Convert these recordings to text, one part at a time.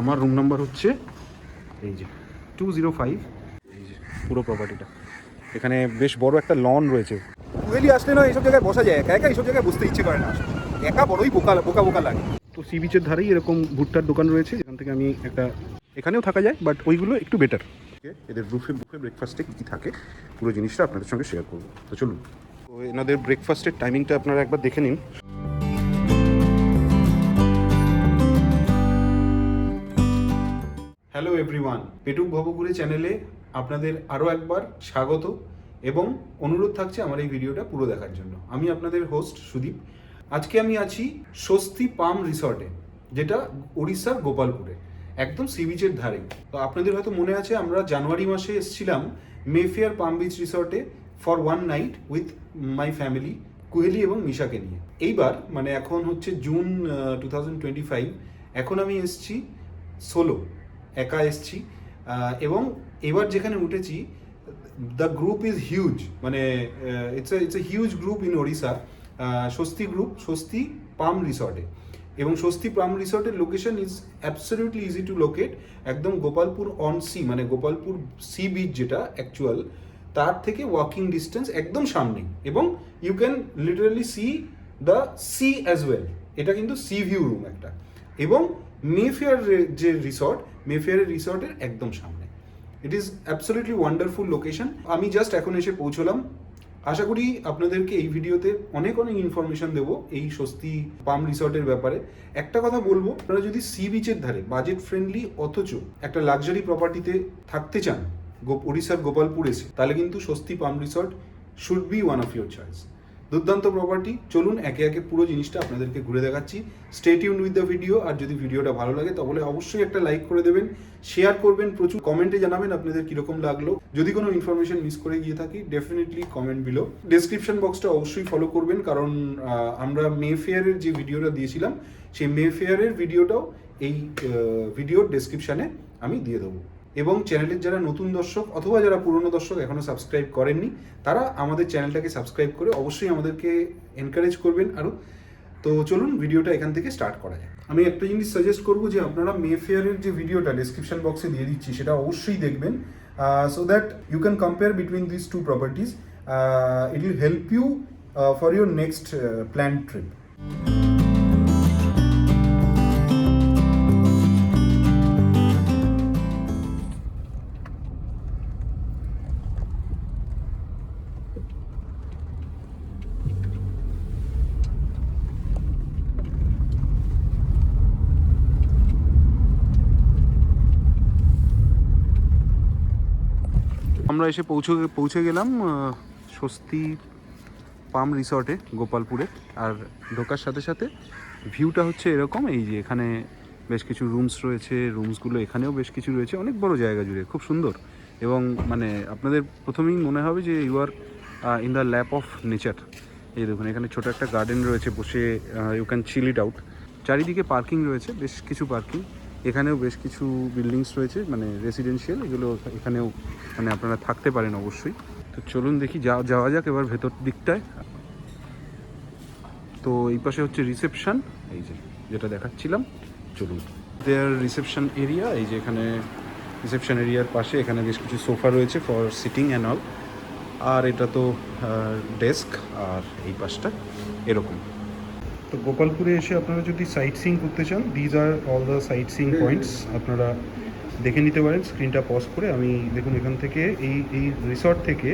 আমার room number হচ্ছে এই যে টু জিরো ফাইভ এই যে পুরো প্রপার্টিটা এখানে বেশ বড় একটা লন রয়েছে। কুয়েলি আসলে না এইসব জায়গায় বসা যায়। একা একা এইসব জায়গায় বসতে ইচ্ছে করে না। একা বড়ই বোকা বোকা বোকা লাগে। তো সি বিচের ধারেই এরকম ভুট্টার দোকান রয়েছে যেখান থেকে আমি একটা এখানেও থাকা যায় বাট ওইগুলো একটু বেটার এদের বুফে বুফে ব্রেকফাস্টে কী কী থাকে পুরো জিনিসটা আপনাদের সঙ্গে শেয়ার করব। তো চলুন। তো এনাদের ব্রেকফাস্টের টাইমিংটা আপনারা একবার দেখে নিন। হ্যালো এভরিওয়ান পেটুক ভবগুড়ি চ্যানেলে আপনাদের আরও একবার স্বাগত এবং অনুরোধ থাকছে আমার এই ভিডিওটা পুরো দেখার জন্য। আমি আপনাদের হোস্ট সুদীপ। আজকে আমি আছি স্বস্তি পাম রিসর্টে, যেটা উড়িষ্যার গোপালপুরে, একদম সি বিচের ধারে। তো আপনাদের হয়তো মনে আছে, আমরা জানুয়ারি মাসে এসেছিলাম মেফেয়ার পাম বিচ রিসর্টে for one night with my family Kuheli এবং মিশাকে নিয়ে। এইবার মানে এখন হচ্ছে জুন টু এখন আমি এসেছি সোলো একা এসছি। এবং এবার যেখানে উঠেছি দ্য গ্রুপ ইজ হিউজ মানে it's it's a huge group in Odisha Swasti group Swasti palm রিসর্টে এবং স্বস্তি palm রিসর্টের location is absolutely easy to locate একদম গোপালপুর অন সি মানে গোপালপুর সি বিচ যেটা অ্যাকচুয়াল তার থেকে ওয়াকিং ডিস্টেন্স একদম সামনে। এবং you can literally see the sea as well এটা কিন্তু সি ভিউ রুম একটা। এবং মেফেয়ার যে রিসর্ট মেফেয়ারের রিসর্টের একদম সামনে। It is absolutely wonderful location আমি জাস্ট এখন এসে পৌঁছলাম। আশা করি আপনাদেরকে এই ভিডিওতে অনেক অনেক ইনফরমেশন দেবো এই স্বস্তি পাম রিসর্টের ব্যাপারে। একটা কথা বলব, আপনারা যদি সি বিচের ধারে বাজেট ফ্রেন্ডলি অথচ একটা লাক্সারি প্রপার্টিতে থাকতে চান উড়িষ্যার গোপালপুর এসে, তাহলে কিন্তু Swasti palm resort should be one of your choice দুর্দান্ত প্রপার্টি চলুন একে একে পুরো জিনিসটা আপনাদেরকে ঘুরে দেখাচ্ছি। স্টেট ইউন উইথ দ্য ভিডিও আর যদি ভিডিওটা ভালো লাগে, তাহলে অবশ্যই একটা লাইক করে দেবেন। শেয়ার করবেন প্রচুর। কমেন্টে জানাবেন আপনাদের কীরকম লাগল। যদি কোনো ইনফরমেশন মিস করে গিয়ে থাকি ডেফিনেটলি কমেন্ট বিলো ডেসক্রিপশন বক্সটা অবশ্যই ফলো করবেন, কারণ আমরা মে ফেয়ারের যে ভিডিওটা দিয়েছিলাম, সেই মে ফেয়ারের ভিডিওটাও এই ভিডিওর ডেসক্রিপশানে আমি দিয়ে দেবো। এবং চ্যানেলের যারা নতুন দর্শক অথবা যারা পুরনো দর্শক এখনও সাবস্ক্রাইব করেননি, তারা আমাদের চ্যানেলটাকে সাবস্ক্রাইব করে অবশ্যই আমাদেরকে এনকারেজ করবেন। আরও তো চলুন ভিডিওটা এখান থেকে স্টার্ট করা যায় আমি একটা জিনিস সাজেস্ট করব যে আপনারা মে ফেয়ারের যে ভিডিওটা ডিসক্রিপশন বক্সে দিয়ে দিচ্ছি, সেটা অবশ্যই দেখবেন। So that you can compare between this two properties it will help you for your next plan trip আমরা এসে পৌঁছে পৌঁছে গেলাম স্বস্তি পাম রিসর্টে, গোপালপুরে। আর ঢোকার সাথে সাথে ভিউটা হচ্ছে এরকম, এই যে এখানে বেশ কিছু রুমস রয়েছে রুমসগুলো এখানেও বেশ কিছু রয়েছে, অনেক বড় জায়গা জুড়ে, খুব সুন্দর। এবং মানে আপনাদের প্রথমেই মনে হবে যে you are in the lap of nature এই দেখুন, এখানে ছোট একটা গার্ডেন রয়েছে, বসে you can chill it out চারিদিকে পার্কিং রয়েছে, বেশ কিছু পার্কিং এখানেও বেশ কিছু বিল্ডিংস রয়েছে মানে রেসিডেন্সিয়াল এগুলো এখানেও মানে আপনারা থাকতে পারেন অবশ্যই। তো চলুন দেখি, যা, যাওয়া যাক এবার ভেতর দিকটায়। তো এই পাশে হচ্ছে রিসেপশন এই যে যেটা দেখাচ্ছিলাম, চলুন। দেয়ার রিসেপশন এরিয়া এই যে এখানে রিসেপশন এরিয়ার পাশে এখানে বেশ কিছু সোফা রয়েছে ফর সিটিং অ্যান্ড অল আর এটা তো ডেস্ক আর এই পাশটা এরকম। তো গোপালপুরে এসে আপনারা যদি সাইট সিং করতে চান these are all the sightseeing points আপনারা দেখে নিতে পারেন স্ক্রিনটা পজ করে। আমি দেখুন এখান থেকে, এই এই রিসর্ট থেকে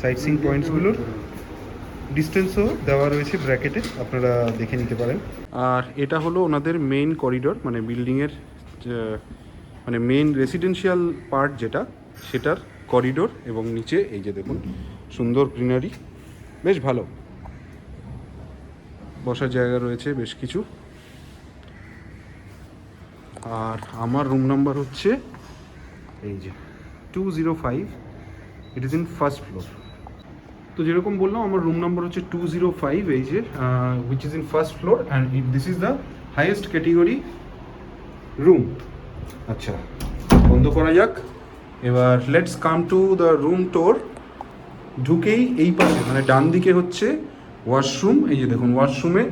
সাইট সিং পয়েন্টসগুলোর ডিস্টেন্সও দেওয়া রয়েছে ব্র্যাকেটে আপনারা দেখে নিতে পারেন। আর এটা হলো ওনাদের মেইন করিডোর মানে বিল্ডিংয়ের মানে মেইন রেসিডেন্সিয়াল পার্ট যেটা, সেটার করিডোর এবং নিচে এই যে দেখুন, সুন্দর গ্রিনারি বেশ ভালো। বসার জায়গা রয়েছে বেশ কিছু। আর আমার রুম নাম্বার হচ্ছে এই যে two zero five it is in first floor তো যেরকম বললাম, আমার রুম নাম্বার হচ্ছে টু জিরো ফাইভ এই যে which is in first floor and it this is the highest category room আচ্ছা বন্ধ করা যাক। এবার let's come to the room tour ঢুকেই এই পাশে মানে ডান দিকে হচ্ছে ওয়াশরুম এই যে দেখুন ওয়াশরুমে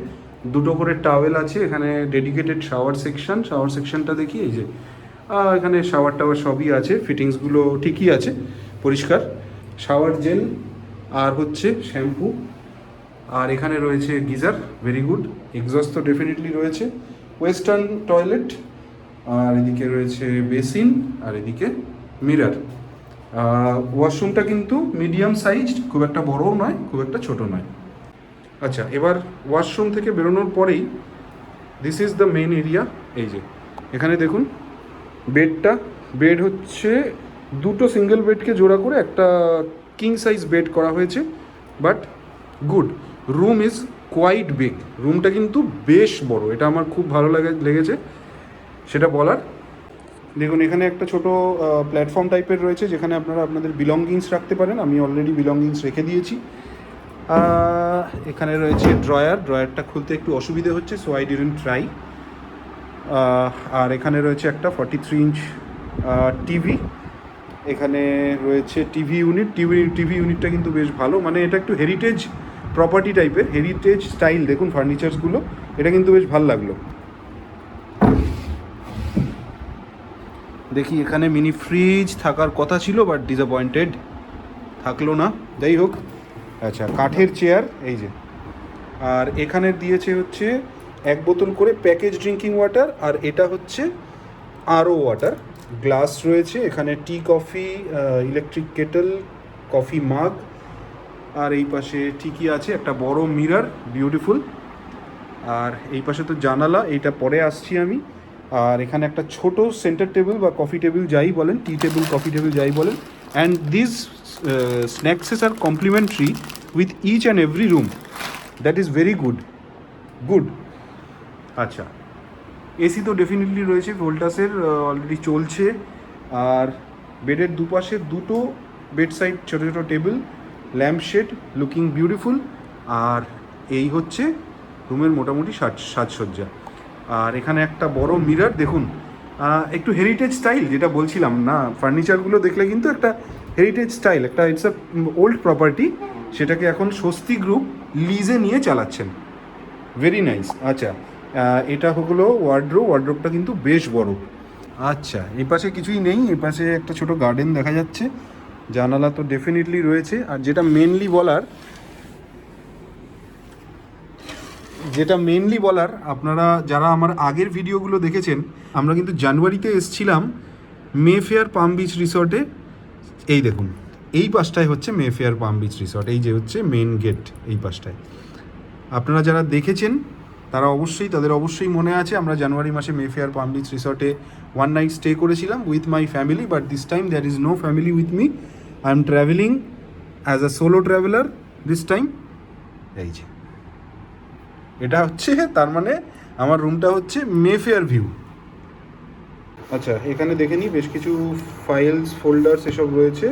দুটো করে টাওয়েল আছে, এখানে ডেডিকেটেড শাওয়ার সেকশন শাওয়ার সেকশনটা দেখি, এই যে এখানে শাওয়ার টাওয়ার সবই আছে ফিটিংসগুলো ঠিকই আছে, পরিষ্কার। শাওয়ার জেল আর হচ্ছে শ্যাম্পু আর এখানে রয়েছে গিজার ভেরি গুড এক্সস্ট তো ডেফিনেটলি রয়েছে। ওয়েস্টার্ন টয়লেট আর এদিকে রয়েছে বেসিন আর এদিকে মিরার ওয়াশরুমটা কিন্তু মিডিয়াম সাইজড খুব একটা বড়ও নয়, খুব একটা ছোট নয়। আচ্ছা এবার ওয়াশরুম থেকে বেরোনোর পরেই this is the main area এই যে, এখানে দেখুন বেডটা বেড হচ্ছে দুটো সিঙ্গেল বেডকে জোড়া করে একটা কিং সাইজ বেড করা হয়েছে but good room is quite big রুমটা কিন্তু বেশ বড়, এটা আমার খুব ভালো লাগে, লেগেছে, সেটা বলার। দেখুন, এখানে একটা ছোট প্ল্যাটফর্ম টাইপের রয়েছে, যেখানে আপনারা আপনাদের বিলঙ্গিংস রাখতে পারেন, আমি অলরেডি বিলঙ্গিংস রেখে দিয়েছি। এখানে রয়েছে ড্রয়ার। ড্রয়ারটা খুলতে একটু অসুবিধে হচ্ছে সো আই ডিডেন্ট ট্রাই আর এখানে রয়েছে একটা ফর্টি থ্রি ইঞ্চ টিভি এখানে রয়েছে টিভি ইউনিট টিভি টিভি ইউনিটটা কিন্তু বেশ ভালো। মানে এটা একটু হেরিটেজ প্রপার্টি টাইপের হেরিটেজ স্টাইল দেখুন ফার্নিচার্সগুলো এটা কিন্তু বেশ ভালো লাগল। দেখি, এখানে মিনি ফ্রিজ থাকার কথা ছিল বাট ডিসঅ্যাপয়েন্টেড থাকল না। যাই হোক আচ্ছা কাঠের চেয়ার এই যে। আর এখানে দিয়েছে হচ্ছে এক বোতল করে প্যাকেজ ড্রিঙ্কিং ওয়াটার আর এটা হচ্ছে আরও ওয়াটার গ্লাস রয়েছে, এখানে tea coffee electric kettle coffee mug আর এই পাশে ঠিকই আছে, একটা বড় মিরার বিউটিফুল আর এই পাশে তো জানালা, এইটা পরে আসছি আমি। আর এখানে একটা ছোট সেন্টার টেবিল বা কফি টেবিল যাই বলেন টি টেবিল কফি টেবিল যাই বলেন and this snacks are complimentary with each and every room that is very good good আচ্ছা। এসি তো ডেফিনেটলি রয়েছে ভোল্টাসের অলরেডি চলছে। আর বেডের দুপাশে দুটো বেড সাইড ছোটো ছোটো table lamp shade looking beautiful আর এই হচ্ছে রুমের মোটামুটি সাজ, সাজসজ্জা। আর এখানে একটা বড় মিরর দেখুন। একটু হেরিটেজ স্টাইল যেটা বলছিলাম, না? ফার্নিচারগুলো দেখলে কিন্তু একটা হেরিটেজ স্টাইল একটা ইটস আ ওল্ড প্রপার্টি সেটাকে এখন স্বস্তি গ্রুপ লিজে নিয়ে চালাচ্ছেন। ভেরি নাইস আচ্ছা। এটা হলো ওয়ার্ড্রোব ওয়ার্ড্রোবটা কিন্তু বেশ বড়। আচ্ছা এই পাশে কিছুই নেই, এই পাশে একটা ছোট গার্ডেন দেখা যাচ্ছে। জানালা তো ডেফিনেটলি রয়েছে, আর যেটা মেনলি বলার যেটা মেনলি বলার, আপনারা যারা আমার আগের ভিডিওগুলো দেখেছেন, আমরা কিন্তু জানুয়ারিতে এসছিলাম মে ফেয়ার পাম বিচ রিসর্টে এই দেখুন, এই পাশটায় হচ্ছে Mayfair palm beach resort এই যে হচ্ছে মেন গেট এই পাশটায়। আপনারা যারা দেখেছেন, তারা অবশ্যই, তাদের অবশ্যই মনে আছে, আমরা জানুয়ারি মাসে মেফেয়ার পাম বিচ রিসর্টে ওয়ান নাইট স্টে করেছিলাম with my family but this time there is no family with me I am travelling as a solo traveller this time এই যে। এটা হচ্ছে তার মানে আমার রুমটা হচ্ছে মেফেয়ার ভিউ আচ্ছা এখানে দেখে নিই, বেশ কিছু ফাইলস ফোল্ডার্স এসব রয়েছে।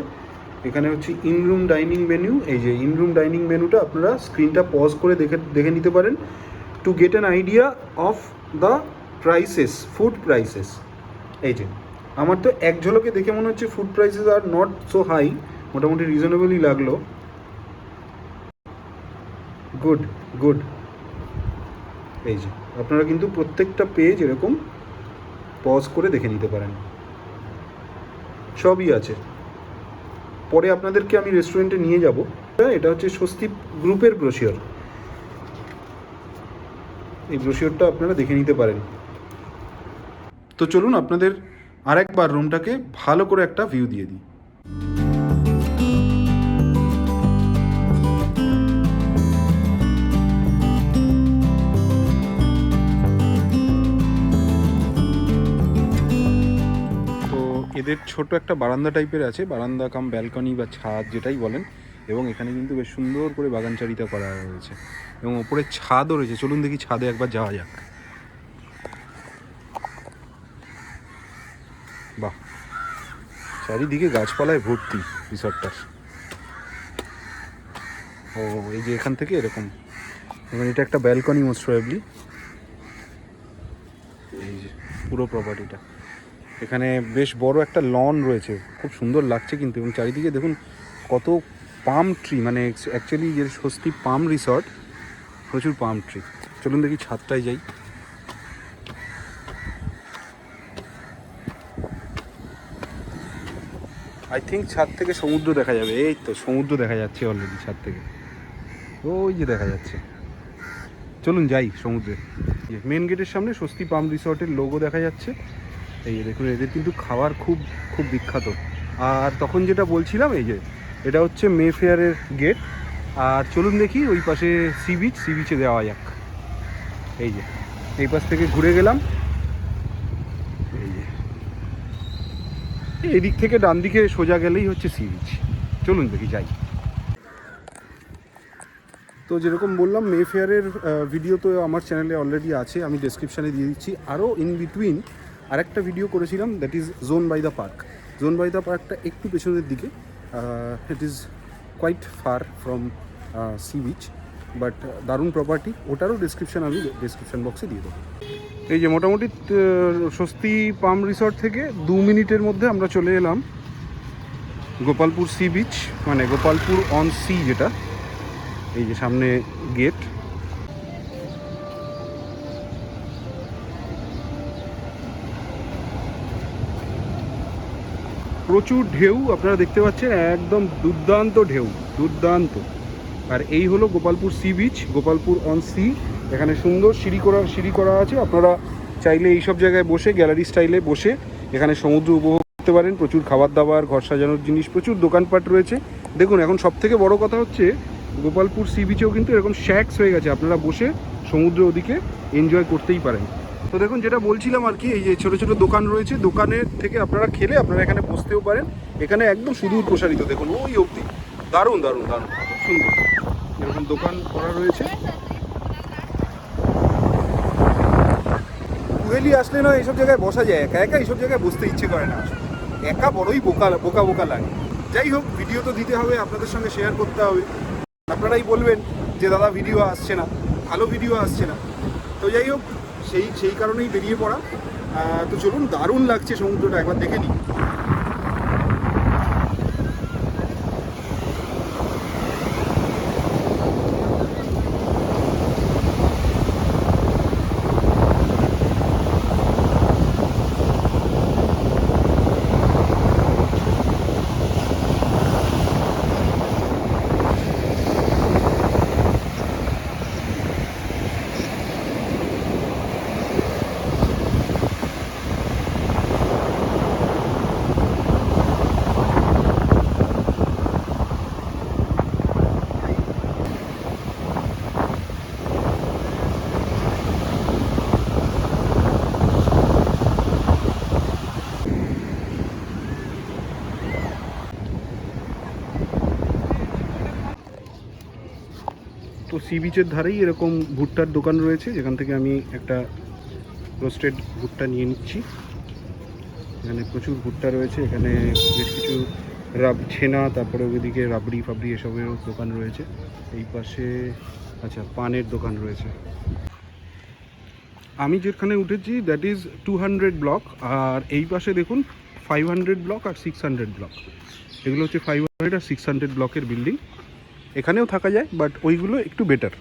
এখানে হচ্ছে ইন রুম ডাইনিং মেনু এই যে ইন রুম ডাইনিং মেনুটা আপনারা স্ক্রিনটা পজ করে দেখে দেখে নিতে পারেন। To get an idea of the prices food prices এই যে, আমার তো এক ঝলকে দেখে মনে হচ্ছে food prices are not so high মোটামুটি রিজনেবলই লাগল। গুড গুড এই যে আপনারা কিন্তু প্রত্যেকটা পেজ এরকম পজ করে দেখে নিতে পারেন। সবই আছে। পরে আপনাদেরকে আমি রেস্টুরেন্টে নিয়ে যাব। এটা হচ্ছে স্বস্তি গ্রুপের ব্রোশিওর এই ব্রোশিওরটা আপনারা দেখে নিতে পারেন। তো চলুন আপনাদের আরেকবার রুমটাকে ভালো করে একটা ভিউ দিয়ে দিই। এদের ছোট একটা বারান্দা টাইপের আছে, বারান্দা, কাম ব্যালকনি বা ছাদ যেটাই বলেন। এবং এখানে কিন্তু বেশ সুন্দর করে বাগানচারিতা করা হয়েছে এবং ওপরে ছাদও রয়েছে। চলুন দেখি ছাদে একবার যাওয়া যাক। বাহ! চারিদিকে গাছপালায় ভর্তি রিসর্টটার ও, এই যে এখান থেকে এরকম। এবং এটা একটা ব্যালকনি মোস্ট প্রবাবলি এই যে, পুরো প্রপার্টিটা এখানে বেশ বড় একটা লন রয়েছে। খুব সুন্দর লাগছে কিন্তু এবং চারিদিকে দেখুন কত পাম ট্রি মানে অ্যাকচুয়ালি যে স্বস্তি পাম রিসর্ট প্রচুর পাম ট্রি চলুন দেখি ছাদটায় যাই। আই থিঙ্ক ছাদ থেকে সমুদ্র দেখা যাবে। এই তো, সমুদ্র দেখা যাচ্ছে অলরেডি ছাদ থেকে। ওই যে দেখা যাচ্ছে। চলুন যাই সমুদ্রে। মেন গেটের সামনে স্বস্তি পাম রিসর্টের লোগো দেখা যাচ্ছে। এই দেখুন, এদের কিন্তু খাবার খুব খুব বিখ্যাত। আর তখন যেটা বলছিলাম, এই যে, এটা হচ্ছে মে ফেয়ারের গেট। আর চলুন দেখি, ওই পাশে সি বিচ, সি বিচে দেওয়া যাক। এই যে, এই পাশ থেকে ঘুরে গেলাম। এই যে, এই দিক থেকে ডান দিকে সোজা গেলেই হচ্ছে সি বিচ। চলুন দেখি, যাই। তো যেরকম বললাম, মে ফেয়ারের ভিডিও তো আমার চ্যানেলে অলরেডি আছে, আমি ডেসক্রিপশানে দিয়ে দিচ্ছি। আরও ইন বিটুইন আরেকটা ভিডিও করেছিলাম that is zone by the park zone by the পার্কটা একটু পেছনের দিকে it is quite far from sea beach but দারুণ প্রপার্টি ওটারও ডিসক্রিপশান আমি ডিসক্রিপশান বক্সে দিয়ে দেবো। এই যে মোটামুটি স্বস্তি পাম রিসর্ট থেকে দু মিনিটের মধ্যে আমরা চলে এলাম গোপালপুর সি বিচ মানে গোপালপুর অন সি যেটা, এই যে সামনে গেট প্রচুর ঢেউ আপনারা দেখতে পাচ্ছেন, একদম দুর্দান্ত ঢেউ, দুর্দান্ত। আর এই হলো Gopalpur sea beach, Gopalpur on sea, এখানে সুন্দর সিঁড়ি করা সিঁড়ি করা আছে। আপনারা চাইলে এই সব জায়গায় বসে, গ্যালারি স্টাইলে বসে এখানে সমুদ্র উপভোগ করতে পারেন। প্রচুর খাবার দাবার ঘর সাজানোর জিনিস, প্রচুর দোকানপাট রয়েছে। দেখুন, এখন সব থেকে বড় কথা হচ্ছে, গোপালপুর সি বিচেও কিন্তু এরকম শ্যাক্স হয়ে গেছে। আপনারা বসে সমুদ্র ওদিকে এনজয় করতেই পারেন। তো দেখুন, যেটা বলছিলাম আর কি, এই যে ছোটো ছোটো দোকান রয়েছে, দোকানের থেকে আপনারা খেলে আপনারা এখানে বসতেও পারেন। এখানে একদম সুদূর প্রসারিত, দেখুন, ওই অবধি। দারুণ দারুণ দারুণ সুন্দর। এরকম দোকান করা রয়েছে। কুহেলি আসলে না এইসব জায়গায় বসা যায়, একা একা এইসব জায়গায় বসতে ইচ্ছে করে না। একা বড়ই বোকা বোকা বোকা লাগে। যাই হোক, ভিডিও তো দিতে হবে, আপনাদের সঙ্গে শেয়ার করতে হবে। আপনারাই বলবেন যে, দাদা ভিডিও আসছে না। ভালো ভিডিও আসছে না। তো যাই হোক সেই সেই কারণেই বেরিয়ে পড়া। তো চলুন দারুণ লাগছে সমুদ্রটা একবার দেখে নিই। সি বিচের ধারেই এরকম ভুট্টার দোকান রয়েছে, যেখান থেকে আমি একটা রোস্টেড ভুট্টা নিয়ে নিচ্ছি। এখানে প্রচুর ভুট্টা রয়েছে, এখানে বেশ কিছু রাব ছেনা, তারপরে ওইদিকে রাবড়ি ফাবড়ি এসবেরও দোকান রয়েছে। এই পাশে আচ্ছা পানের দোকান রয়েছে। আমি যেখানে উঠেছি that is two hundred block আর এই পাশে দেখুন ফাইভ হান্ড্রেড ব্লক আর সিক্স হান্ড্রেড ব্লক এগুলো হচ্ছে ফাইভ হান্ড্রেড আর সিক্স হান্ড্রেড ব্লকের বিল্ডিং এখানেও থাকা যায় বাট ওইগুলো একটু বেটার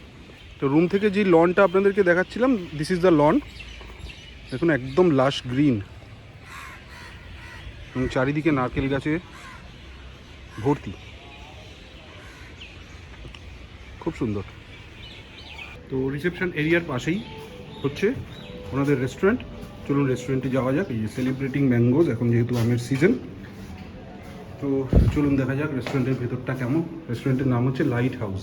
তো রুম থেকে যে লনটা আপনাদেরকে দেখাচ্ছিলাম দিস ইজ দ্য লন দেখুন, একদম লাশ গ্রিন এবং চারিদিকে নারকেল গাছে ভর্তি। খুব সুন্দর। তো রিসেপশন এরিয়ার পাশেই হচ্ছে ওনাদের রেস্টুরেন্ট চলুন রেস্টুরেন্টে যাওয়া যাক। এই যে সেলিব্রেটিং ম্যাঙ্গোজ এখন যেহেতু আমের সিজন তো চলুন দেখা যাক রেস্টুরেন্টের ভেতরটা কেমন। রেস্টুরেন্টের নাম হচ্ছে light house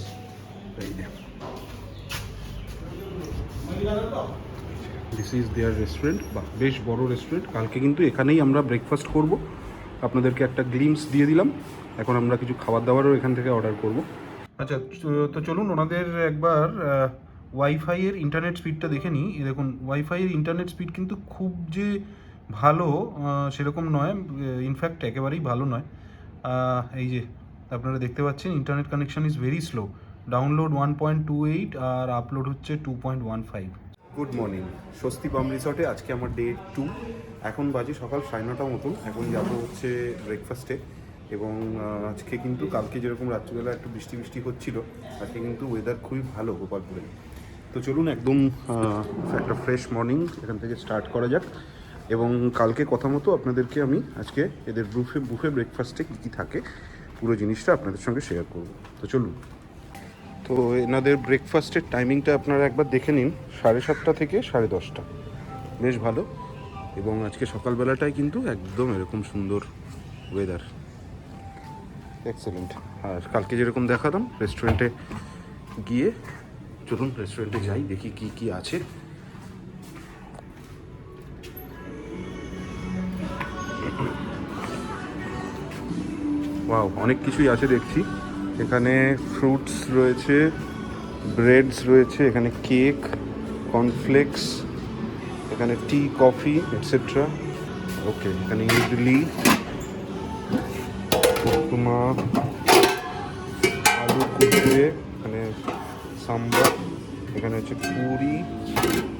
this is their restaurant বা বেশ বড় রেস্টুরেন্ট কালকে কিন্তু এখানেই আমরা ব্রেকফাস্ট করব। আপনাদেরকে একটা গ্লিমস দিয়ে দিলাম। এখন আমরা কিছু খাবার দাবারও এখান থেকে অর্ডার করব। আচ্ছা তো চলুন ওনাদের একবার ওয়াইফাইয়ের ইন্টারনেট স্পিডটা দেখে নিই। দেখুন ওয়াইফাইয়ের ইন্টারনেট স্পিড কিন্তু খুব যে ভালো সেরকম নয়। ইনফ্যাক্ট একেবারেই ভালো নয়। এই যে, আপনারা দেখতে পাচ্ছেন internet connection is very slow download one point two eight R upload হচ্ছে two point one five good morning Swasti palm রিসর্টে আজকে আমার ডে টু এখন বাজে সকাল সাড়ে নটা মতন। এখন যাব হচ্ছে ব্রেকফাস্টে এবং আজকে কিন্তু কালকে যেরকম রাত্রিবেলা একটু বৃষ্টি বৃষ্টি হচ্ছিল, আজকে কিন্তু ওয়েদার খুবই ভালো গোপালপুরে। তো চলুন একদম একটা ফ্রেশ মর্নিং এখান থেকে স্টার্ট করা যাক। এবং কালকে কথা মতো আপনাদেরকে আমি আজকে এদের বুফে বুফে ব্রেকফাস্টে কী কী থাকে, পুরো জিনিসটা আপনাদের সঙ্গে শেয়ার করব। তো চলুন। তো এনাদের ব্রেকফাস্টের টাইমিংটা আপনারা একবার দেখে নিন, সাড়ে সাতটা থেকে সাড়ে দশটা। বেশ ভালো। এবং আজকে সকালবেলাটাই কিন্তু একদম এরকম সুন্দর ওয়েদার এক্সেলেন্ট আর কালকে যেরকম দেখালাম রেস্টুরেন্টে গিয়ে, চলুন রেস্টুরেন্টে যাই, দেখি কি কি আছে। ওয়াও অনেক কিছুই আছে দেখছি। এখানে ফ্রুটস রয়েছে ব্রেডস রয়েছে, এখানে কেক কর্নফ্লেক্স এখানে টি কফি এটসেট্রা ওকে এখানে ইডলি, উপমা, আলু কুচড়ে এখানে সাম্বার, এখানে হচ্ছে পুরি,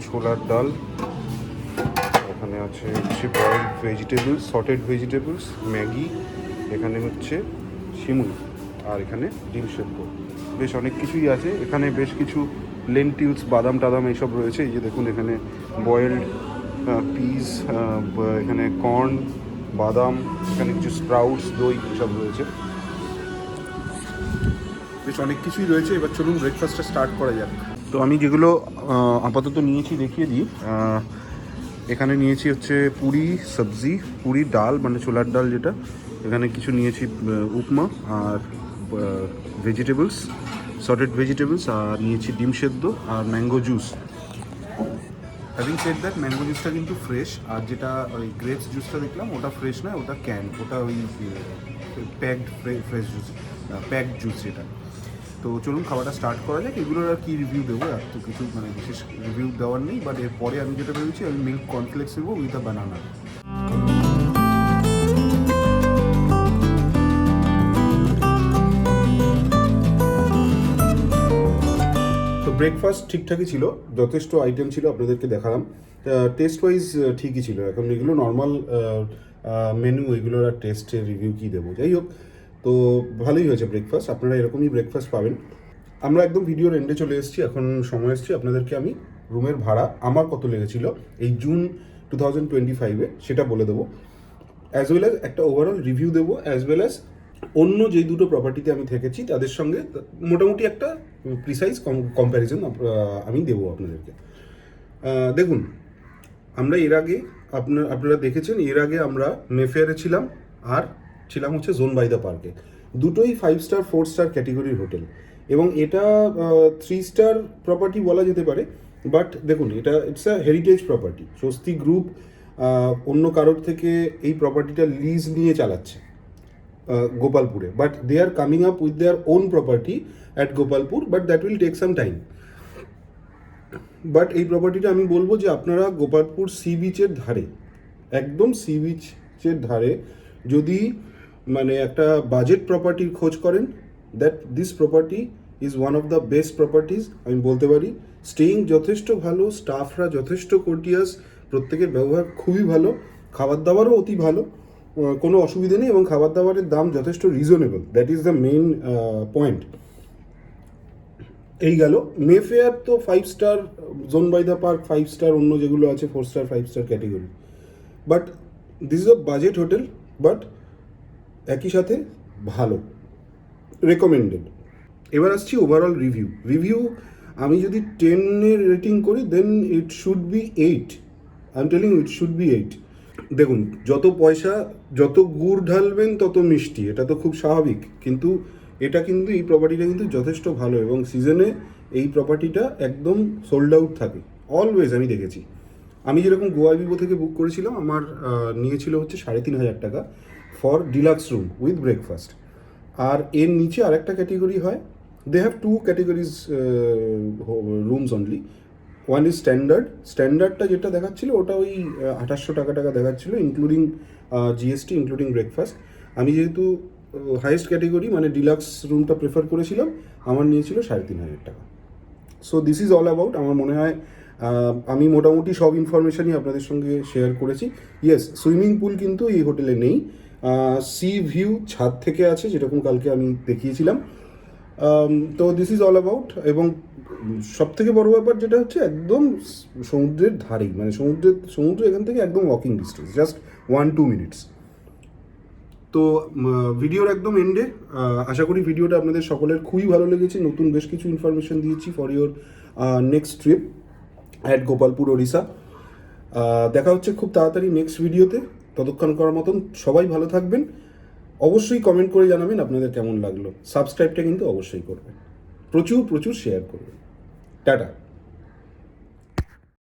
ছোলার ডাল, এখানে আছে হচ্ছে boiled vegetables sauteed vegetables Maggi এখানে হচ্ছে শিমুই আর এখানে ডিম সেদ্ধ। বেশ অনেক কিছুই আছে। এখানে বেশ কিছু লেন্টিলস, বাদাম টাদাম এইসব রয়েছে। এই যে দেখুন এখানে বয়েলড পিস এখানে কর্ন বাদাম, এখানে কিছু স্প্রাউটস দই সব রয়েছে। বেশ অনেক কিছুই রয়েছে। এবার চলুন ব্রেকফাস্টটা স্টার্ট করা যাক। তো আমি যেগুলো আপাতত নিয়েছি দেখিয়ে দিই। এখানে নিয়েছি হচ্ছে পুরি সবজি, পুরি ডাল মানে ছোলার ডাল যেটা। এখানে কিছু নিয়েছি উপমা আর ভেজিটেবলস সটেড ভেজিটেবলস আর নিয়েছি ডিম সেদ্ধ আর mango juice having said that mango জুসটা কিন্তু ফ্রেশ আর যেটা ওই গ্রেপস জুসটা দেখলাম, ওটা ফ্রেশ নয় ওটা ক্যান ওটা ওই packed fresh juice packed juice যেটা। তো চলুন খাবারটা স্টার্ট করা যাক, এগুলোর আর কি রিভিউ দেবো, আর তো কিছু মানে বিশেষ রিভিউ দেওয়ার নেই বাট এরপরে আমি যেটা ভেবেছি, আমি মিল্ক কর্নফ্লেক্স নেব উইথ আ বানানা ব্রেকফাস্ট ঠিকঠাকই ছিল, যথেষ্ট আইটেম ছিল আপনাদেরকে দেখালাম। টেস্ট ওয়াইজ ঠিকই ছিল। এখন এগুলো নর্মাল মেনু এগুলোর আর টেস্টের রিভিউ কী দেবো? যাই হোক, তো ভালোই হয়েছে ব্রেকফাস্ট আপনারা এরকমই ব্রেকফাস্ট পাবেন। আমরা একদম ভিডিওর এন্ডে চলে এসেছি। এখন সময় এসেছি। আপনাদেরকে আমি রুমের ভাড়া আমার কত লেগেছিল এই জুন টু থাউজেন্ড টোয়েন্টি ফাইভে সেটা বলে দেবো। অ্যাজ ওয়েল অ্যাজ একটা ওভারঅল রিভিউ দেবো অ্যাজ ওয়েল অ্যাজ অন্য যেই দুটো প্রপার্টিতে আমি থেকেছি, তাদের সঙ্গে মোটামুটি একটা প্রিসাইজ কম্প্যারিজন আমি দেবো আপনাদেরকে। দেখুন, আমরা এর আগে আপনার আপনারা দেখেছেন, এর আগে আমরা মেফেয়ারে ছিলাম আর ছিলাম হচ্ছে জোন বাই দ্য পার্কে দুটোই ফাইভ স্টার ফোর স্টার ক্যাটেগরির হোটেল এবং এটা থ্রি স্টার প্রপার্টি বলা যেতে পারে বাট দেখুন, এটা it's a heritage property Swasti group অন্য কারোর থেকে এই প্রপার্টিটা লিজ নিয়ে চালাচ্ছে। গোপালপুরে but they are coming up with their own property at Gopalpur but that will take some time but এই প্রপার্টিটা আমি বলব যে আপনারা গোপালপুর সি বিচের ধারে, একদম সি বিচের ধারে যদি মানে একটা বাজেট প্রপার্টির খোঁজ করেন that this property is one of the best properties আমি বলতে পারি স্টেইং যথেষ্ট ভালো স্টাফরা যথেষ্ট কোর্টিয়াস প্রত্যেকের ব্যবহার খুবই ভালো, খাবার দাবারও অতি ভালো কোনো অসুবিধা নেই এবং খাবার দাবারের দাম যথেষ্ট reasonable that is the main point এই গেল। মেফেয়ার তো five star zone by the park five star অন্য যেগুলো আছে four star five star category but this is a budget hotel but একই সাথে ভালো। রেকমেন্ডেড এবার আসছি ওভারঅল রিভিউ রিভিউ আমি যদি টেনের রেটিং করি then it should be eight I am telling it should be eight দেখুন, যত পয়সা, যত গুড় ঢালবেন, তত মিষ্টি। এটা তো খুব স্বাভাবিক। কিন্তু এটা কিন্তু, এই প্রপার্টিটা কিন্তু যথেষ্ট ভালো এবং সিজনে এই প্রপার্টিটা একদম সোল্ড আউট থাকে। অলওয়েজ আমি দেখেছি। আমি যেরকম গোয়া বিবো থেকে বুক করেছিলাম, আমার নিয়েছিল হচ্ছে সাড়ে তিন হাজার টাকা for deluxe room with breakfast আর এর নিচে আরেকটা ক্যাটেগরি হয়। They have two categories rooms only one is standard স্ট্যান্ডার্ডটা যেটা দেখাচ্ছিল, ওটা ওই আঠাশশো টাকা টাকা দেখাচ্ছিল ইনক্লুডিং জিএসটি ইনক্লুডিং ব্রেকফাস্ট আমি যেহেতু হাইয়েস্ট ক্যাটেগরি মানে ডিলাক্স রুমটা প্রেফার করেছিলাম, আমার নিয়েছিল সাড়ে তিন হাজার টাকা। So this is all about আমার মনে হয় আমি মোটামুটি সব ইনফরমেশনই আপনাদের সঙ্গে শেয়ার করেছি। ইয়েস সুইমিং পুল কিন্তু এই হোটেলে নেই। সি ভিউ ছাদ থেকে আছে, যেরকম কালকে আমি দেখিয়েছিলাম। তো দিস ইজ অল অ্যাবাউট এবং সব থেকে বড় ব্যাপার যেটা হচ্ছে একদম সমুদ্রের ধারেই মানে সমুদ্রের সমুদ্র এখান থেকে একদম walking distance just one two minutes তো ভিডিওর একদম এন্ডে আশা করি ভিডিওটা আপনাদের সকলের খুবই ভালো লেগেছে। নতুন বেশ কিছু ইনফরমেশন দিয়েছি for your next trip at Gopalpur Odisha দেখা হচ্ছে খুব তাড়াতাড়ি নেক্সট ভিডিওতে ততক্ষণ করার মতন সবাই ভালো থাকবেন। অবশ্যই কমেন্ট করে জানাবেন আপনাদের কেমন লাগল। সাবস্ক্রাইবটা কিন্তু অবশ্যই করবেন। প্রচুর প্রচুর শেয়ার করবেন। টাটা